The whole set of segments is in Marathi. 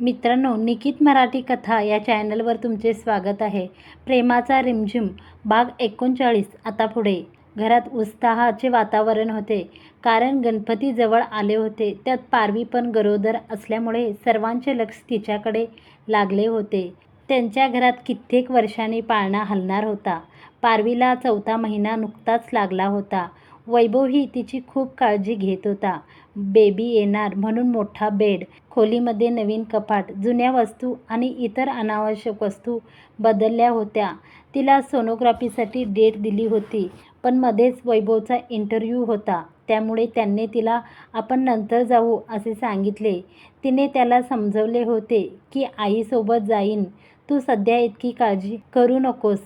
मित्रांनो निकित मराठी कथा या चॅनलवर तुमचे स्वागत आहे. प्रेमाचा रिमझिम भाग एकोणचाळीस आता पुढे. घरात उत्साहाचे वातावरण होते. कारण गणपती जवळ आले होते. त्यात पारवी पण गरोदर असल्यामुळे सर्वांचे लक्ष तिच्याकडे लागले होते. त्यांच्या घरात कित्येक वर्षांनी पाळणा हलणार होता. पारवीला चौथा महिना नुकताच लागला होता. वैभवही तिची खूप काळजी घेत होता. बेबी येणार म्हणून मोठा बेड खोलीमध्ये नवीन कपाट जुन्या वस्तू आणि इतर अनावश्यक वस्तू बदलल्या होत्या. तिला सोनोग्राफीसाठी डेट दिली होती पण मध्येच वैभवचा इंटरव्ह्यू होता. त्यामुळे त्यांनी तिला आपण नंतर जाऊ असे सांगितले. तिने त्याला समजवले होते की आईसोबत जाईन. तू सध्या इतकी काळजी करू नकोस.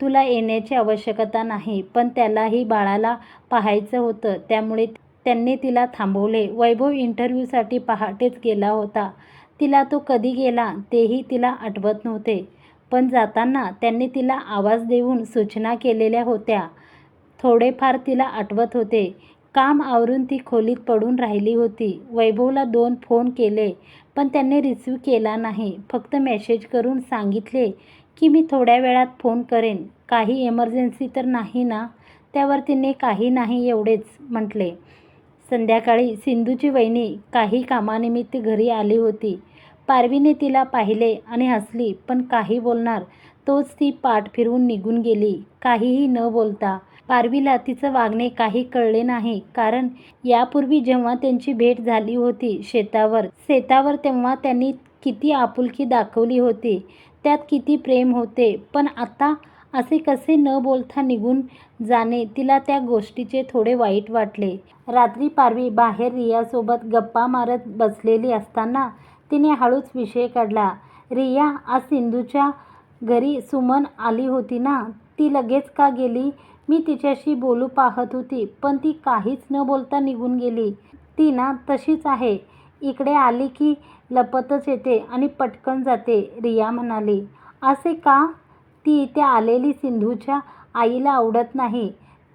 तुला येण्याची आवश्यकता नाही. पण त्यालाही बाळाला पाहायचं होतं. त्यामुळे त्यांनी तिला थांबवले. वैभव इंटरव्ह्यूसाठी पहाटेच गेला होता. तिला तो कधी गेला तेही तिला आठवत नव्हते. पण जाताना त्यांनी तिला आवाज देऊन सूचना केलेल्या होत्या. थोडेफार तिला आठवत होते. काम आवरून ती खोलीत पडून राहिली होती. वैभवला दोन फोन केले पण त्यांनी रिसीव केला नाही. फक्त मेसेज करून सांगितले की मी थोड्या वेळात फोन करेन. काही इमर्जन्सी तर नाही ना? त्यावर तिने काही नाही एवढेच म्हटले. संध्याकाळी सिंधूची वहिनी काही कामानिमित्त घरी आली होती. पारवीने तिला पाहिले आणि हसली पण काही बोलणार. तोच ती पाठ फिरवून निघून गेली. काहीही न बोलता. पारवीला तिचं वागणे काही कळले नाही कारण यापूर्वी जेव्हा त्यांची भेट झाली होती शेतावर शेतावर तेव्हा त्यांनी किती आपुलकी दाखवली होती त्यात किती प्रेम होते. पण आता असे कसे न बोलता निघून जाणे तिला त्या गोष्टीचे थोडे वाईट वाटले. रात्री पारवी बाहेर रियासोबत गप्पा मारत बसलेली असताना तिने हळूच विषय काढला. रिया आज सिंधूच्या घरी सुमन आली होती ना? ती लगेच का गेली? मी तिच्याशी बोलू पाहत होती पण ती काहीच न बोलता निघून गेली. ती ना तशीच आहे. इकडे आली की लपतच येते आणि पटकन जाते रिया म्हणाली. असे का? ती इथे आलेली सिंधूच्या आईला आवडत नाही.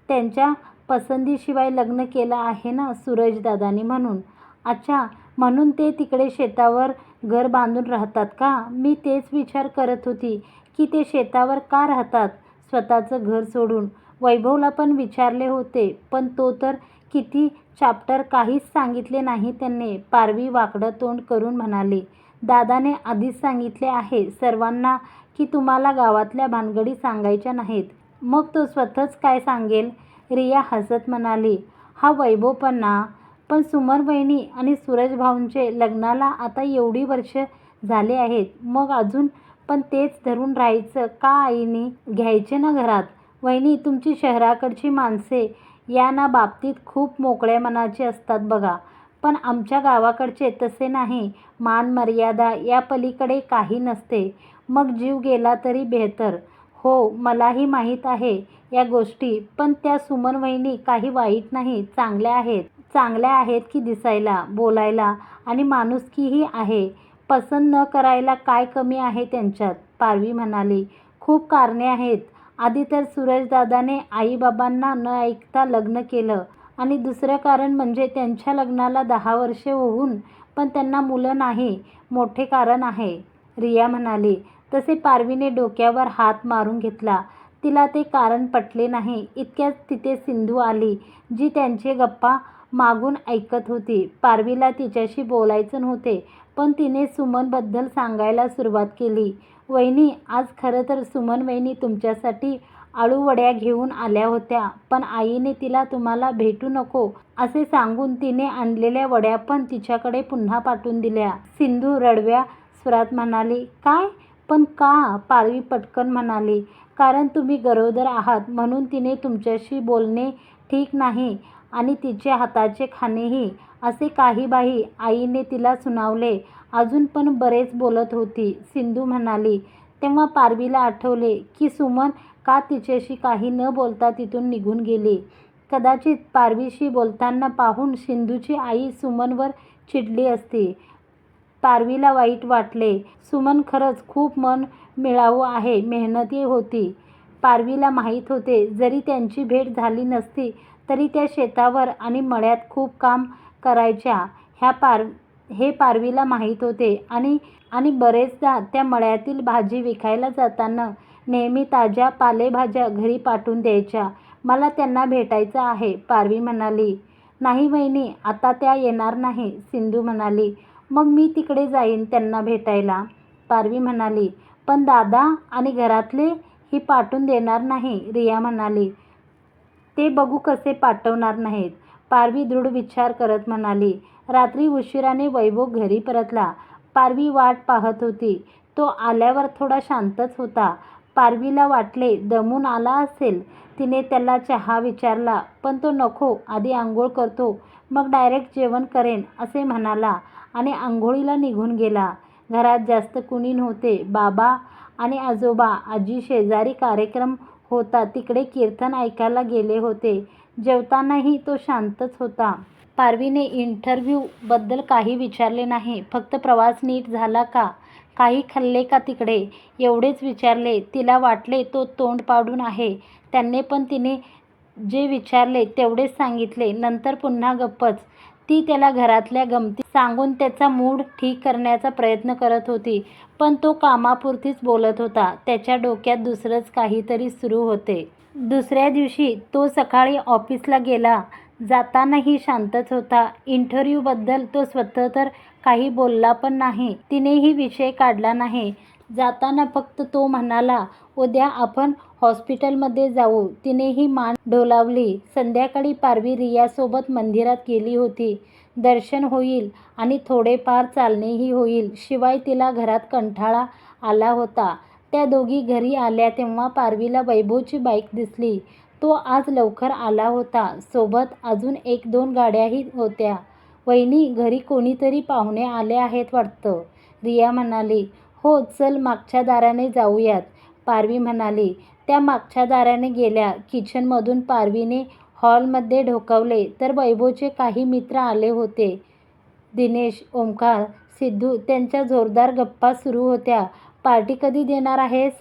त्यांच्या पसंतीशिवाय लग्न केलं आहे ना सूरजदादानी म्हणून. अच्छा म्हणून ते तिकडे शेतावर घर बांधून राहतात का? मी तेच विचार करत होती की ते शेतावर का राहतात स्वतःचं घर सोडून. वैभवला पण विचारले होते पण तो तर किती चाप्टर काहीच सांगितले नाही त्यांनी. पारवी वाकडं तोंड करून म्हणाली दादाने आधीच सांगितले आहे सर्वांना की तुम्हाला गावातल्या भानगडी सांगायच्या नाहीत. मग तो स्वतःच काय सांगेल? रिया हसत म्हणाली हा वैभव पण ना पण सुमन वहिनी आणि सूरज भाऊंचे लग्नाला आता एवढी वर्ष झाले आहेत. मग अजून पण तेच धरून राहायचं का आईने? घ्यायचे ना घरात. वहिनी तुमची शहराकडची माणसे या ना बाबतीत खूप मोकळ्या मनाचे असतात बघा. पण आमच्या गावाकडचे तसे नाही. मान मर्यादा या पलीकडे काही नसते. मग जीव गेला तरी बेहतर. हो मलाही माहीत आहे या गोष्टी पण त्या सुमन वहिनी काही वाईट नाही चांगल्या आहेत. चांगल्या आहेत की दिसायला बोलायला आणि माणुसकीही आहे. पसंत न करायला काय कमी आहे त्यांच्यात? पारवी म्हणाली. खूप कारणे आहेत. आधी तर सूरजदादाने आईबाबांना न ऐकता लग्न केलं. आणि दुसरं कारण म्हणजे त्यांच्या लग्नाला दहा वर्षे होऊन पण त्यांना मुलं नाही मोठे कारण आहे. रिया म्हणाली तसे पारवीने डोक्यावर हात मारून घेतला. तिला ते कारण पटले नाही. इतक्यात तिथे सिंधू आली जी त्यांचे गप्पा मागून ऐकत होती. पारवीला तिच्याशी बोलायचं नव्हते पण तिने सुमनबद्दल सांगायला सुरुवात केली. वहिनी आज खरं तर सुमन वहिनी तुमच्यासाठी आळूवड्या घेऊन आल्या होत्या पण आईने तिला तुम्हाला भेटू नको असे सांगून तिने आणलेल्या वड्या पण तिच्याकडे पुन्हा पाठवून दिल्या. सिंधू रडव्या स्वरात म्हणाली काय? पण का? पारवी पटकन म्हणाली कारण तुम्ही गरोदर आहात म्हणून तिने तुमच्याशी बोलणे ठीक नाही. आणि तिचे हाताचे खाणेही असे काही बाही आईने तिला सुनावले. अजून पण बरेच बोलत होती. सिंधू म्हणाली तेव्हा पारवीला आठवले की सुमन का तिच्याशी काही न बोलता तिथून निघून गेली? कदाचित पारवीशी बोलताना पाहून सिंधूची आई सुमनवर चिडली असती. पारवीला वाईट वाटले. सुमन खरंच खूप मन मिळावू आहे मेहनती होती. पारवीला माहीत होते जरी त्यांची भेट झाली नसती तरी त्या शेतावर आणि मळ्यात खूप काम करायच्या ह्या पार हे पारवीला माहीत होते. आणि आणि बरेचदा त्या मळ्यातील भाजी विकायला जाताना नेहमी ताज्या पालेभाज्या घरी पाठवून द्यायच्या. मला त्यांना भेटायचं आहे पारवी म्हणाली. नाही वहिनी आता त्या येणार नाही सिंधू म्हणाली. मग मी तिकडे जाईन त्यांना भेटायला. पारवी म्हणाली. पण दादा आणि घरातले ही पाठवून देणार नाही रिया म्हणाली. ते बघू कसे पाठवणार नाहीत. पारवी दृढ विचार करत म्हणाली रात्री उशिराने वैभव घरी परतला. पारवी वाट पाहत होती. तो आल्यावर थोडा शांतच होता. पारवीला वाटले दमून आला असेल. तिने त्याला चहा विचारला पण तो नको आधी आंघोळ करतो. मग डायरेक्ट जेवण करेन असे म्हणाला आणि आंघोळीला निघून गेला. घरात जास्त कुणी नव्हते. बाबा आणि आजोबा आजी शेजारी कार्यक्रम होता. तिकडे कीर्तन ऐकायला गेले होते. जेवतानाही तो शांतच होता. पारवीने इंटरव्ह्यूबद्दल काही विचारले नाही. फक्त प्रवास नीट झाला का? काही खाल्ले का तिकडे? एवढेच विचारले. तिला वाटले तो तोंड पाडून आहे. त्यांनी पण तिने जे विचारले तेवढेच सांगितले. नंतर पुन्हा गप्पच. ती त्याला घरातल्या गमती सांगून त्याचा मूड ठीक करण्याचा प्रयत्न करत होती. पण तो कामापुरतीच बोलत होता. त्याच्या डोक्यात दुसरंच काहीतरी सुरू होते. दुसऱ्या दिवशी तो सकाळी ऑफिसला गेला. जातानाही शांतच होता. इंटरव्ह्यूबद्दल तो स्वतः तर काही बोलला पण नाही. तिनेही विषय काढला नाही. जाताना फक्त तो म्हणाला उद्या आपण हॉस्पिटलमध्ये जाऊ. तिनेही मान डोलावली. संध्याकाळी पारवी रियासोबत मंदिरात गेली होती. दर्शन होईल आणि थोडेफार चालणेही होईल शिवाय तिला घरात कंटाळा आला होता. त्या दोघी घरी आल्या तेव्हा पारवीला वैभवची बाईक दिसली. तो आज लवकर आला होता. सोबत अजून एक दोन गाड्याही होत्या. वहिनी घरी कोणीतरी पाहुणे आले आहेत वाटतं. रिया म्हणाली. हो चल मागच्या दाराने जाऊयात पारवी म्हणाली. त्या मागच्या दाराने गेल्या. किचनमधून पारवीने हॉलमध्ये ढोकावले तर वैभवचे काही मित्र आले होते. दिनेश ओमकार सिद्धू त्यांच्या जोरदार गप्पा सुरू होत्या. पार्टी कधी देणार आहेस?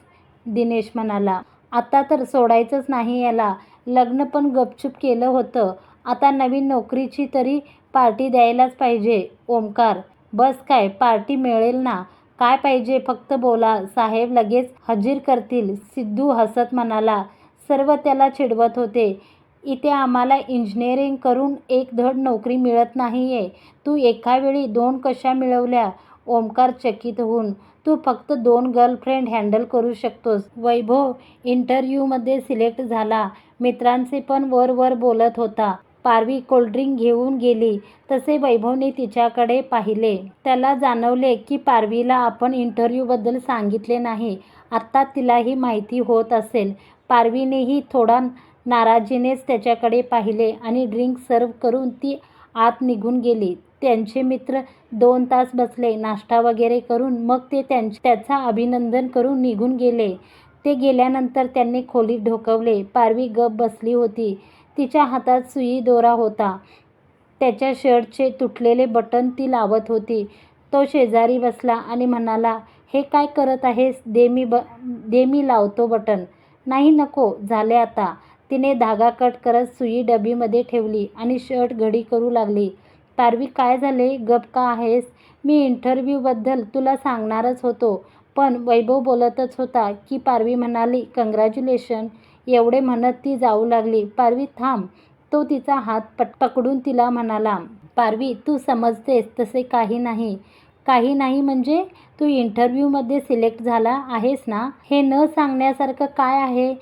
दिनेश म्हणाला. आता तर सोडायचंच नाही याला. लग्न पण गपचूप केलं होतं. आता नवीन नोकरीची तरी पार्टी द्यायलाच पाहिजे. ओमकार बस काय पार्टी मिळेल ना? काय पाहिजे? फक्त बोला. साहेब लगेच हजीर करतील. सिद्धू हसत म्हणाला सर्व त्याला चिडवत होते. इथे आम्हाला इंजिनिअरिंग करून एक धड नोकरी मिळत नाही आहे तू एका वेळी दोन कशा मिळवल्या? ओमकार चकित होऊन तू फक्त दोन गर्लफ्रेंड हँडल करू शकतोस. वैभव इंटरव्ह्यूमध्ये सिलेक्ट झाला. मित्रांचे पण वर वर बोलत होता. पारवी कोल्ड्रिंक घेऊन गेली. तसे वैभवने तिच्याकडे पाहिले. त्याला जाणवले की पारवीला आपण इंटरव्ह्यूबद्दल सांगितले नाही. आत्ता तिलाही माहिती होत असेल. पारवीनेही थोडा नाराजीनेच त्याच्याकडे पाहिले आणि ड्रिंक सर्व करून ती आत निघून गेली. त्यांचे मित्र दोन तास बसले नाश्ता वगैरे करून मग ते त्यांचे त्याचा अभिनंदन करून निघून गेले. ते गेल्यानंतर त्यांनी खोलीत ढोकवले. पारवी गप बसली होती. तिच्या हातात सुई दोरा होता. त्याच्या शर्टचे तुटलेले बटन ती लावत होती. तो शेजारी बसला आणि म्हणाला हे काय करत आहेस? दे मी ब दे मी लावतो बटन नाही नको. झाले आता. तिने धागा कट करत सुई डबीमध्ये ठेवली आणि शर्ट घडी करू लागली. पारवी काय झाले? गप का आहेस? मी इंटरव्ह्यूबद्दल तुला सांगणारच होतो. पण वैभव बोलतच होता की पारवी म्हणाली कंग्रॅच्युलेशन एवढे म्हणत ती जाऊ लागली. पारवी थांब. तो तिचा हात पट पकडून तिला म्हणाला पारवी तू समजतेस तसे काही नाही. काही नाही म्हणजे तू इंटरव्ह्यूमध्ये सिलेक्ट झाला आहेस ना? हे न सांगण्यासारखं काय आहे?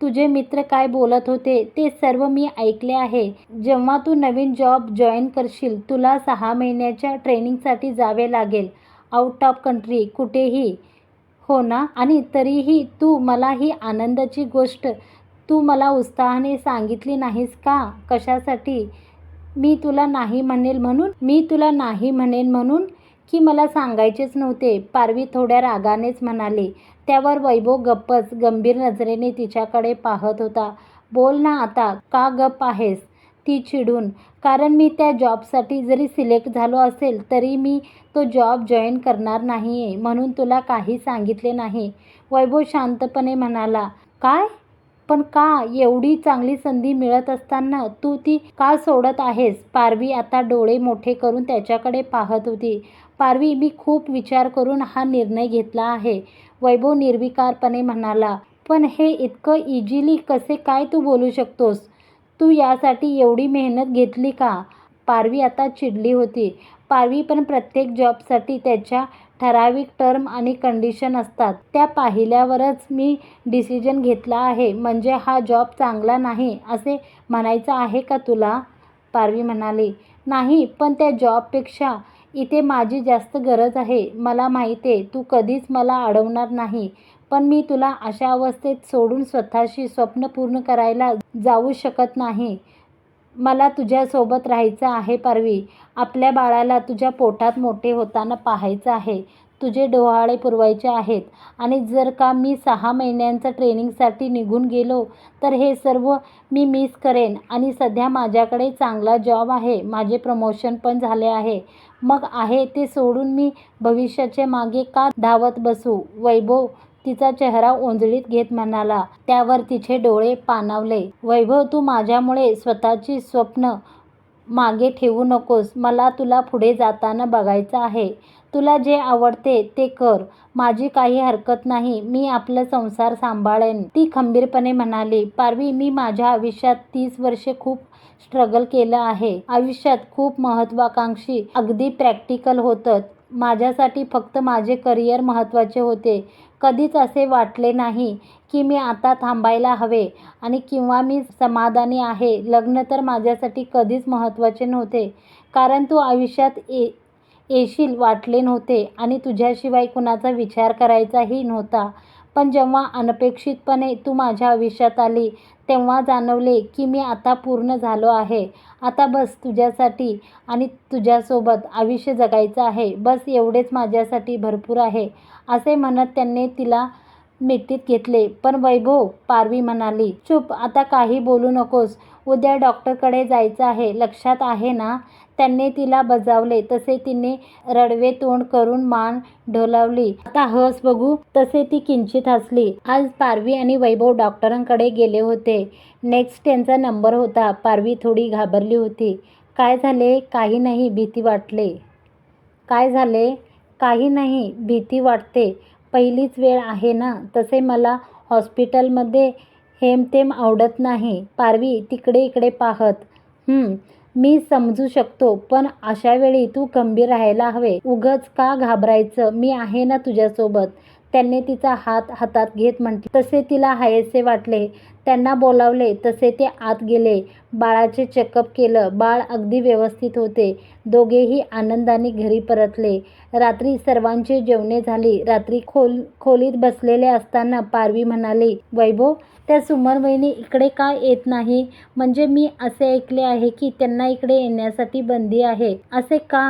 तुझे मित्र काय बोलत होते? ते सर्व मी ऐकले आहे. जेव्हा तू नवीन जॉब जॉईन करशील तुला सहा महिन्याच्या ट्रेनिंगसाठी जावे लागेल. आउट ऑफ कंट्री कुठेही. हो ना? आणि तरीही तू मला ही आनंदाची गोष्ट तू मला उत्साहाने सांगितली नाहीस का? कशासाठी? मी तुला नाही म्हणेल म्हणून? मी तुला नाही म्हणेन म्हणून? की मला सांगायचेच नव्हते. पारवी थोड्या रागानेच म्हणाले. त्यावर वैभव गप्पच गंभीर नजरेने तिच्याकडे पाहत होता. बोल ना आता का गप्प आहेस? ती चिडून कारण मी त्या जॉबसाठी जरी सिलेक्ट झालो असेल तरी मी तो जॉब जॉईन करणार नाही आहे म्हणून तुला काही सांगितले नाही. वैभव शांतपणे म्हणाला काय? पण का एवढी चांगली संधी मिळत असताना तू ती का सोडत आहेस? पारवी आता डोळे मोठे करून त्याच्याकडे पाहत होती. पारवी मी खूप विचार करून हा निर्णय घेतला आहे. वैभव निर्विकारपणे म्हणाला पण हे इतकं इझिली कसे काय तू बोलू शकतोस? तू यासाठी एवढी मेहनत घेतली का? पारवी आता चिडली होती. पारवी पण प्रत्येक जॉबसाठी त्याच्या ठराविक टर्म आणि कंडिशन असतात. त्या पाहिल्यावरच मी डिसिजन घेतला आहे. म्हणजे हा जॉब चांगला नाही असे म्हणायचं आहे का तुला? पारवी म्हणाली. नाही पण त्या जॉबपेक्षा इथे माझी जास्त गरज आहे. मला माहिती आहे तू कधीच मला अडवणार नाही. पण मी तुला अशा अवस्थेत सोडून स्वतःशी स्वप्न पूर्ण करायला जाऊ शकत नाही. मला तुझ्यासोबत राहायचं आहे पारवी. आपल्या बाळाला तुझ्या पोटात मोठे होताना पाहायचं आहे. तुझे डोहाळे पुरवायचे आहेत. आणि जर का मी सहा महिन्यांचं ट्रेनिंगसाठी निघून गेलो तर हे सर्व मी मिस करेन. आणि सध्या माझ्याकडे चांगला जॉब आहे. माझे प्रमोशन पण झाले आहे. मग आहे ते सोडून मी भविष्याच्या मागे का धावत बसू? वैभव तिचा चेहरा ओंजळीत घेत म्हणाला. त्यावर तिचे डोळे पाणावले. वैभव तू माझ्यामुळे स्वतःची स्वप्न मागे ठेवू नकोस. मला तुला पुढे जाताना बघायचं आहे. तुला जे आवडते ते कर. माझी काही हरकत नाही. मी आपला संसार सांभाळेन. ती खंबीरपणे म्हणाली. पारवी मी माझ्या आयुष्यात तीस वर्षे खूप स्ट्रगल केलं आहे. आयुष्यात खूप महत्त्वाकांक्षी अगदी प्रॅक्टिकल होतं माझ्यासाठी फक्त माझे करिअर महत्त्वाचे होते. कधीच असे वाटले नाही की मी आता थांबायला हवे आणि किंवा मी समाधानी आहे. लग्न तर माझ्यासाठी कधीच महत्त्वाचे नव्हते. कारण तू आयुष्यात ये येशील वाटले नव्हते आणि तुझ्याशिवाय कुणाचा विचार करायचाही नव्हता. पण जेव्हा अनपेक्षितपणे तू माझ्या आयुष्यात आली तेव्हा जाणवले की मी आता पूर्ण झालो आहे. आता बस तुझ्यासाठी आणि तुझ्यासोबत आयुष्य जगायचं आहे. बस एवढेच माझ्यासाठी भरपूर आहे असे म्हणत त्यांनी तिला मिठीत घेतले. पण वैभव पारवी म्हणाली चुप आता काही बोलू नकोस. उद्या डॉक्टरकडे जायचं आहे. लक्षात आहे ना? त्यांनी तिला बजावले. तसे तिने रडवे तोंड करून मान ढोलावली. आता हस बघू. तसे ती किंचित हसली. आज पारवी आणि वैभव डॉक्टरांकडे गेले होते. नेक्स्ट त्यांचा नंबर होता. पारवी थोडी घाबरली होती. काय झाले? काही नाही. भीती वाटले. काय झाले? काही नाही. भीती वाटते. पहिलीच वेळ आहे ना? तसे मला हॉस्पिटलमध्ये हेमतेम आवडत नाही. पारवी तिकडे इकडे पाहत. "हं, मी समजू शकतो पण अशा वेळी तू गंभीर राहायला हवे. उगच का घाबरायचं? मी आहे ना तुझ्यासोबत. त्यांनी तिचा हात हातात घेत म्हटले. तसे तिला हायसे वाटले. त्यांना बोलावले. तसे ते आत गेले. बाळाचे चेकअप केलं. बाळ अगदी व्यवस्थित होते. दोघेही आनंदाने घरी परतले. रात्री सर्वांची जेवणे झाली. रात्री खोल खोलीत बसलेले असताना पारवी म्हणाली वैभव त्या सुमन वहिनी इकडे का येत नाही? म्हणजे मी असे ऐकले आहे की त्यांना इकडे येण्यासाठी बंदी आहे. असे का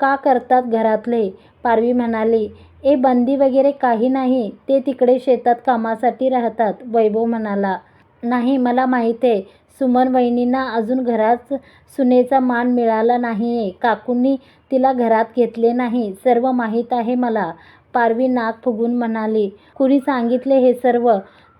का करतात घरातले? पारवी म्हणाली ए बंदी वगैरे काही नाही. ते तिकडे शेतात कामासाठी राहतात वैभव म्हणाला. नाही मला माहीत आहे. सुमन वहिनींना अजून घरात सुनेचा मान मिळाला नाही आहे काकूंनी तिला घरात घेतले नाही. सर्व माहीत आहे मला पारवी नाक फुगून म्हणाली. कुणी सांगितले हे सर्व?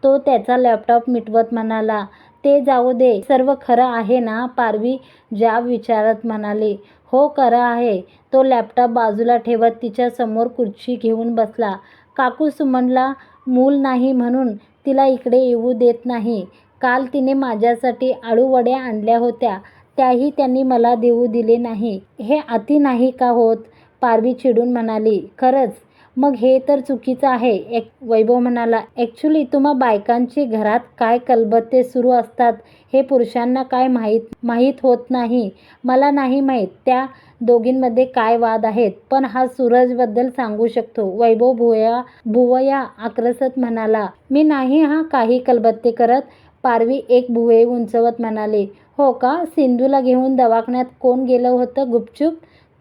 तो त्याचा लॅपटॉप मिटवत म्हणाला. ते जाऊ दे. सर्व खरं आहे ना? पारवी जाब विचारत म्हणाली. हो खरं आहे. तो लॅपटॉप बाजूला ठेवत तिच्या समोर खुर्ची घेऊन बसला. काकू सुमनला मूल नाही म्हणून तिला इकडे येऊ देत नाही. काल तिने माझ्यासाठी आळूवड्या आणल्या होत्या. त्याही त्यांनी मला देऊ दिले नाही. हे अति नाही का होत? पारवी चिडून म्हणाली. खरंच मग हे तर चुकीचं आहे. एक वैभव म्हणाला ॲक्च्युली तुम्हा बायकांची घरात काय कलबत्ते सुरू असतात हे पुरुषांना काय माहीत माहीत होत नाही. मला नाही माहीत त्या दोघींमध्ये काय वाद आहेत पण हा सूरजबद्दल सांगू शकतो. वैभव भुवया भुवया आक्रसत म्हणाला मी नाही हा काही कलबत्ते करत. पारवी एक भुवे उंचवत म्हणाले हो का? सिंधूला घेऊन दवाखान्यात कोण गेलं होतं गुपचूप?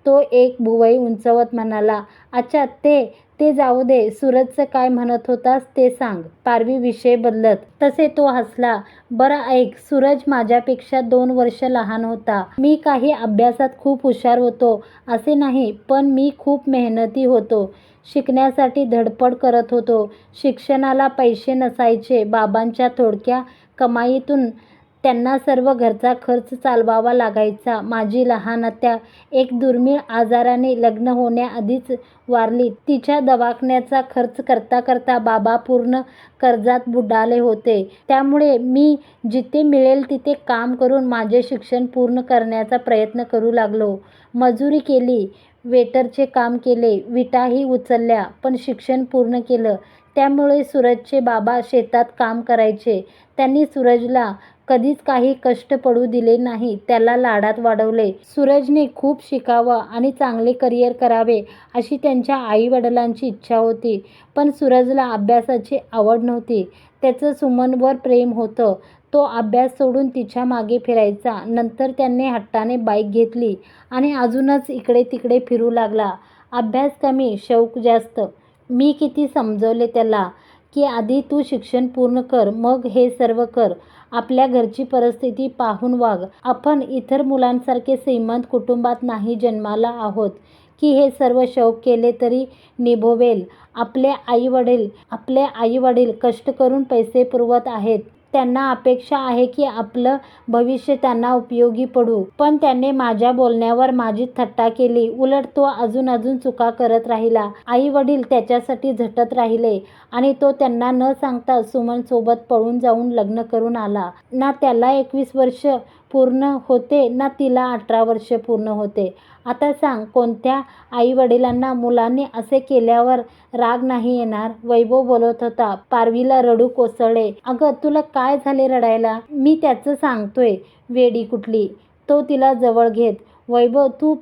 तो एक भुवई उंचवत म्हणाला अच्छा ते ते जाऊ दे सूरजचं काय म्हणत होतास ते सांग. पारवी विषय बदलत तसे तो हसला. बरं ऐक सूरज माझ्यापेक्षा दोन वर्ष लहान होता. मी काही अभ्यासात खूप हुशार होतो. असे नाही पण मी खूप मेहनती होतो. शिकण्यासाठी धडपड करत होतो. शिक्षणाला पैसे नसायचे. बाबांच्या थोडक्या कमाईतून त्यांना सर्व घरचा खर्च चालवावा लागायचा. माझी लहान आत्या एक दुर्मिळ आजाराने लग्न होण्याआधीच वारली. तिच्या दवाखान्याचा खर्च करता करता बाबा पूर्ण कर्जात बुडाले होते. त्यामुळे मी जिथे मिळेल तिथे काम करून माझे शिक्षण पूर्ण करण्याचा प्रयत्न करू लागलो. मजुरी केली वेटरचे काम केले विटाही उचलल्या पण शिक्षण पूर्ण केलं. त्यामुळे सूरजचे बाबा शेतात काम करायचे. त्यांनी सूरजला कधीच काही कष्ट पडू दिले नाही त्याला लाडात वाढवले. सूरजने खूप शिकावं आणि चांगले करिअर करावे अशी त्यांच्या आईवडिलांची इच्छा होती. पण सूरजला अभ्यासाची आवड नव्हती. त्याचं सुमनवर प्रेम होतं. तो अभ्यास सोडून तिच्यामागे फिरायचा. नंतर त्याने हट्टाने बाईक घेतली आणि अजूनच इकडे तिकडे फिरू लागला. अभ्यास कमी शौक जास्त. मी किती समजवले त्याला की आधी तू शिक्षण पूर्ण कर मग हे सर्व कर. आपल्या घरची परिस्थिती पाहून वाग आपण इतर मुलांसारखे श्रीमंत कुटुंबात नाही जन्माला आहोत की हे सर्व शौक केले तरी निभोवेल. आपले आईवडील आपले आईवडील कष्ट करून पैसे पुरवत आहेत. त्यांना अपेक्षा आहे की आपलं भविष्य त्यांना उपयोगी पडू. पण त्याने माझ्या बोलण्यावर माझी थट्टा केली. उलट तो अजून अजून चुका करत राहिला. आई वडील त्याच्यासाठी झटत राहिले आणि तो त्यांना न सांगता सुमनसोबत पळून जाऊन लग्न करून आला. ना त्याला एकवीस वर्ष पूर्ण होते ना तिला अठरा वर्ष पूर्ण होते. आता सांग कोणत्या आईवडिलांना मुलांनी असे केल्यावर राग नाही येणार? वैभव बोलत होता पारवीला रडू कोसळले. अगं तुला काय झाले रडायला? मी त्याचं सांगतोय वेडी कुठली. तो तिला जवळ घेत वैभव तू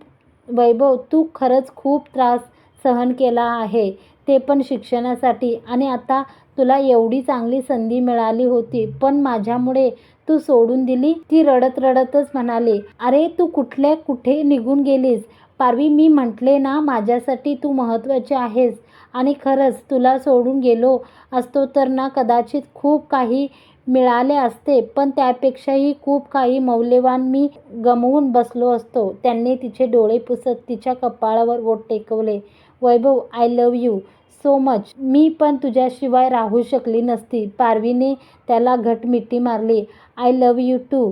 वैभव तू खरंच खूप त्रास सहन केला आहे ते पण शिक्षणासाठी. आणि आता तुला एवढी चांगली संधी मिळाली होती पण माझ्यामुळे तू सोडून दिली. ती रडत रडतच म्हणाली अरे तू कुठल्या कुठे निघून गेलीस? पारवी मी म्हटले ना माझ्यासाठी तू महत्त्वाची आहेस. आणि खरंच तुला सोडून गेलो असतो तर ना कदाचित खूप काही मिळाले असते. पण त्यापेक्षाही खूप काही मौल्यवान मी गमवून बसलो असतो. त्यांनी तिचे डोळे पुसत तिच्या कपाळावर बोट टेकवले. Vaibhav I love you so much मी पण तुझ्याशिवाय राहू शकली नसती. पारवीने त्याला घट मिठी मारली. आय लव यू टू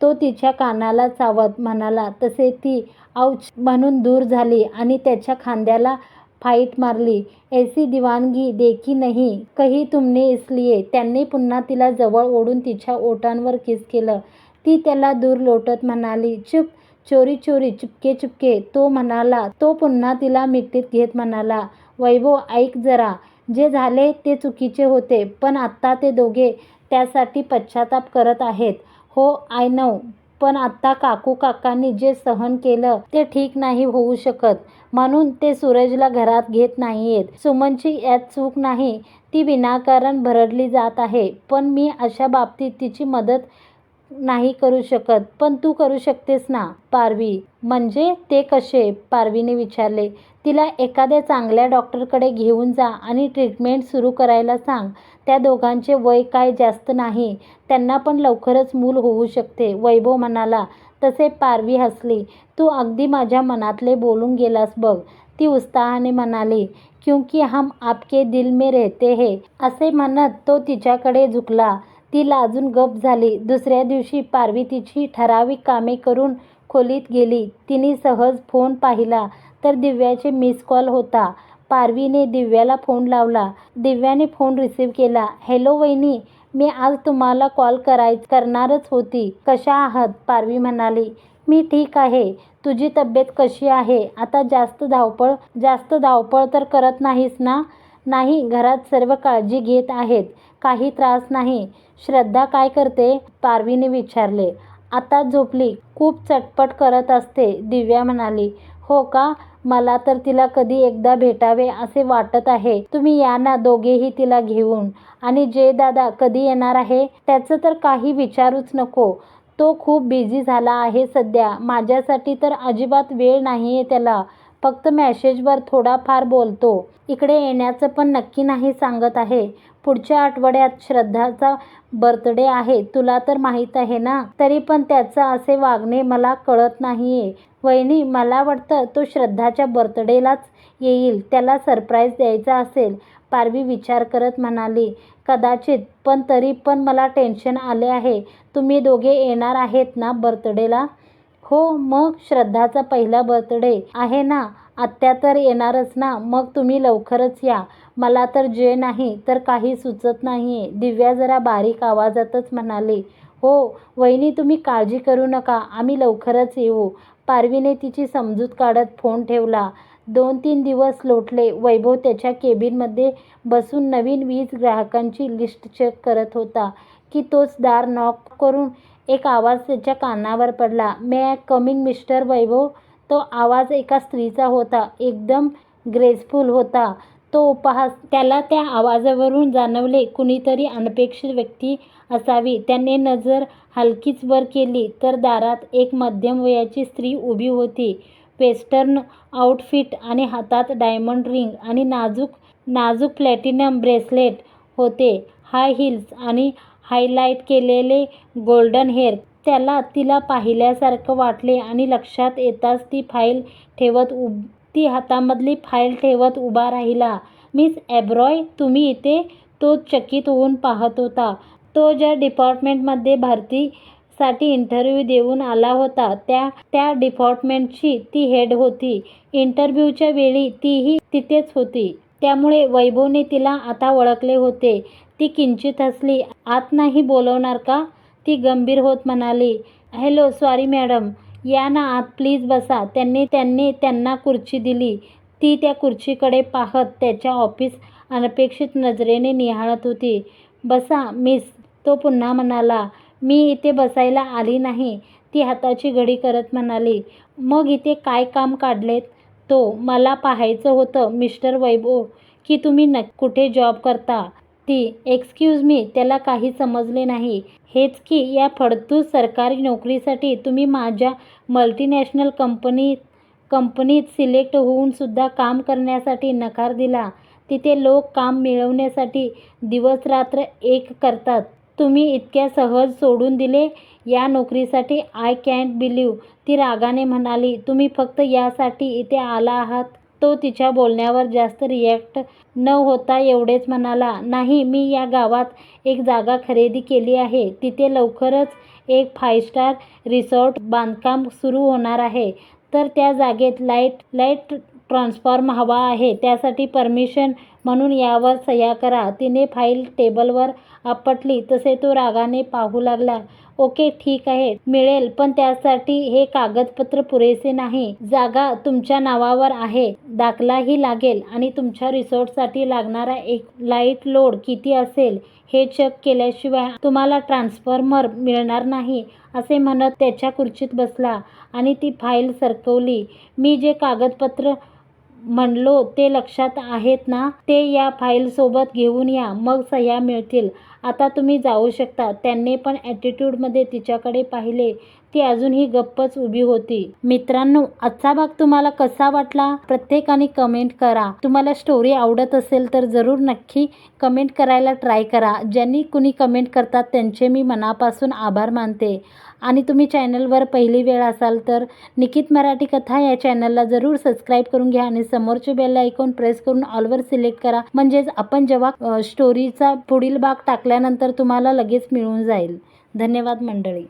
तो तिच्या कानाला चावत म्हणाला तसे ती औच म्हणून दूर झाली आणि त्याच्या खांद्याला फाईट मारली. ऐसी दिवानगी देखी नाही. कही तुमने इसलिए. त्यांनी पुन्हा तिला जवळ ओढून तिच्या ओठांवर किस केलं. ती त्याला दूर लोटत म्हणाली चुप चोरी चोरी चुपके चुपके. तो म्हणाला तो पुन्हा तिला मिठीत घेत म्हणाला वैभव ऐक जरा. जे झाले ते चुकीचे होते पण आत्ता ते दोघे त्यासाठी पश्चाताप करत आहेत. हो आय नो पण आत्ता काकू काकांनी जे सहन केलं ते ठीक नाही होऊ शकत. म्हणून ते सूरजला घरात घेत नाहीयेत. सुमनची यात चूक नाही. ती विनाकारण भरडली जात आहे. पण मी अशा बाबतीत तिची मदत नाही करू शकत. पण तू करू शकतेस ना पारवी. म्हणजे ते कसे? पारवीने विचारले. तिला एखाद्या चांगल्या डॉक्टरकडे घेऊन जा आणि ट्रीटमेंट सुरू करायला सांग. त्या दोघांचे वय काय जास्त नाही. त्यांना पण लवकरच मूल होऊ शकते वैभव म्हणाला. तसे पारवी हसली. तू अगदी माझ्या मनातले बोलून गेलास बघ. ती उत्साहाने म्हणाली क्योंकि हम आपके दिल में रहते है. असे म्हणत तो तिच्याकडे झुकला. ती लाजून गप झाली. दुसऱ्या दिवशी पारवी तिची ठराविक कामे करून खोलीत गेली. तिने सहज फोन पाहिला तर दिव्याचे मिस कॉल होता. पारवीने दिव्याला फोन लावला. दिव्याने फोन रिसीव केला. हॅलो वहिनी मी आज तुम्हाला कॉल कराय करणारच होती. कशा आहात? पारवी म्हणाली. मी ठीक आहे. तुझी तब्येत कशी आहे? आता जास्त धावपळ जास्त धावपळ तर करत नाहीस ना? नाही घरात सर्व काळजी घेत आहेत. काही त्रास नाही. श्रद्धा काय करते? पारवीने विचारले. आता झोपली. खूप चटपट करत असते दिव्या म्हणाली. हो का? मला तर तिला कधी एकदा भेटावे असे वाटत आहे. तुम्ही या ना दोघेही तिला घेऊन. आणि जे दादा कधी येणार आहे त्याचं तर काही विचारूच नको. तो खूप बिझी झाला आहे सध्या. माझ्यासाठी तर अजिबात वेळ नाही आहे त्याला. फक्त मॅसेजवर थोडाफार बोलतो. इकडे येण्याचं पण नक्की नाही सांगत आहे. पुढच्या आठवड्यात श्रद्धाचा बर्थडे आहे. तुला तर माहीत आहे ना? तरी पण त्याचं असे वागणे मला कळत नाही आहे वहिनी मला वाटतं तो श्रद्धाच्या बर्थडेलाच येईल. त्याला सरप्राईज द्यायचा असेल. पारवी विचार करत म्हणाली कदाचित. पण तरी पण मला टेन्शन आले आहे. तुम्ही दोघे येणार आहेत ना बर्थडेला हो मग. श्रद्धाचा पहिला बर्थडे आहे ना? आत्या तर येणारच ना मग तुम्ही लवकरच या. मला तर जे नाही तर काही सुचत नाही आहे दिव्या जरा बारीक आवाजातच म्हणाली हो वहिनी तुम्ही काळजी करू नका आम्ही लवकरच येऊ. पारवीने तिची समजूत काढत फोन ठेवला. दोन तीन दिवस लोटले. वैभव त्याच्या केबिनमध्ये बसून नवीन वीज ग्राहकांची लिस्ट चेक करत होता की तोच दार नॉक करून एक आवाज त्याच्या कानावर पडला. May I coming mister Vaibhav? तो आवाज एका स्त्रीचा होता. एकदम ग्रेसफुल होता. तो उपहास त्याला त्या आवाजावरून जाणवले. कुणीतरी अनपेक्षित व्यक्ती असावी. त्याने नजर हलकीच वर केली तर दारात एक मध्यम वयाची स्त्री उभी होती. वेस्टर्न आउटफिट आणि हातात डायमंड रिंग आणि नाजूक नाजूक प्लॅटिनम ब्रेसलेट होते. हाय हिल्स आणि हायलाईट केलेले गोल्डन हेअर त्याला तिला पाहिल्यासारखं वाटले आणि लक्षात येताच ती फाईल ठेवत उब ती हातामधली फाईल ठेवत उभा राहिला. मिस एब्रॉय तुम्ही इथे? तो चकित होऊन पाहत होता. तो ज्या डिपार्टमेंटमध्ये भरतीसाठी इंटरव्ह्यू देऊन आला होता त्या त्या डिपार्टमेंटची ती हेड होती. इंटरव्ह्यूच्या वेळी तीही तिथेच होती. त्यामुळे वैभवने तिला आता ओळखले होते. ती किंचित हसली. आत नाही बोलवणार का? ती गंभीर होत म्हणाली हॅलो सॉरी मॅडम या ना आत प्लीज बसा. त्यांनी त्यांनी त्यांना खुर्ची दिली. ती त्या खुर्चीकडे पाहत त्याच्या ऑफिस अनपेक्षित नजरेने निहाळत होती. बसा मिस तो पुन्हा म्हणाला. मी इथे बसायला आली नाही ती हाताची घडी करत म्हणाली. मग इथे काय काम काढलेत? तो मला पाहायचं होतं मिस्टर वैभव की तुम्ही न कुठे जॉब करता? ती एक्सक्यूज मी त्याला काही समजले नाही. हेच की या फडतूस सरकारी नोकरीसाठी तुम्ही माझ्या मल्टीनॅशनल कंपनी कंपनीत सिलेक्ट होऊन सुद्धा काम करण्यासाठी नकार दिला. तिथे लोक काम मिळवण्यासाठी दिवसरात्र एक करतात. तुम्ही इतक्या सहज सोडून दिले या नोकरीसाठी. आय कॅन्ट बिलीव ती रागाने म्हणाली तुम्ही फक्त यासाठी इथे आला आहात तो तिच्या बोलण्यावर जास्त रिॲक्ट न होता एवढेच म्हणाला नाही मी या गावात एक जागा खरेदी केली आहे. तिथे लवकरच एक फाय स्टार रिसॉर्ट बांधकाम सुरू होणार आहे. तर त्या जागेत लाइट लाइट ट्रान्सफॉर्म हवा आहे. त्यासाठी परमिशन म्हणून यावर सह्या करा. तिने फाईल टेबलवर आपटली. तसे तो रागाने पाहू लागला. ओके ठीक आहे मिळेल पण त्यासाठी हे कागदपत्र पुरेसे नाही. जागा तुमच्या नावावर आहे दाखलाही लागेल आणि तुमच्या रिसॉर्टसाठी लागणारा एक लाइट लोड किती असेल हे चेक केल्याशिवाय तुम्हाला ट्रान्सफॉर्मर मिळणार नाही असे म्हणत त्याच्या खुर्चीत बसला आणि ती फाईल सरकवली. मी जे कागदपत्र म्हणलो ते लक्षात आहेत ना? ते या फाईलसोबत घेऊन या मग सह्या मिळतील. आता तुम्ही जाऊ शकता. त्याने पण ॲटिट्यूडमध्ये तिच्याकडे पाहिले. ती अजूनही गप्पच उभी होती. मित्रांनो आजचा भाग तुम्हाला कसा वाटला? प्रत्येकाने कमेंट करा. तुम्हाला स्टोरी आवडत असेल तर जरूर नक्की कमेंट करायला ट्राय करा. ज्यांनी कुणी कमेंट करतात त्यांचे मी मनापासून आभार मानते. आणि तुम्ही चॅनलवर पहिली वेळ असाल तर निकित मराठी कथा या चॅनलला जरूर सबस्क्राईब करून घ्या आणि समोरचे बेल ऐकून प्रेस करून ऑलवर सिलेक्ट करा. म्हणजेच आपण जेव्हा स्टोरीचा पुढील भाग टाकल्यानंतर तुम्हाला लगेच मिळून जाईल. धन्यवाद मंडळी.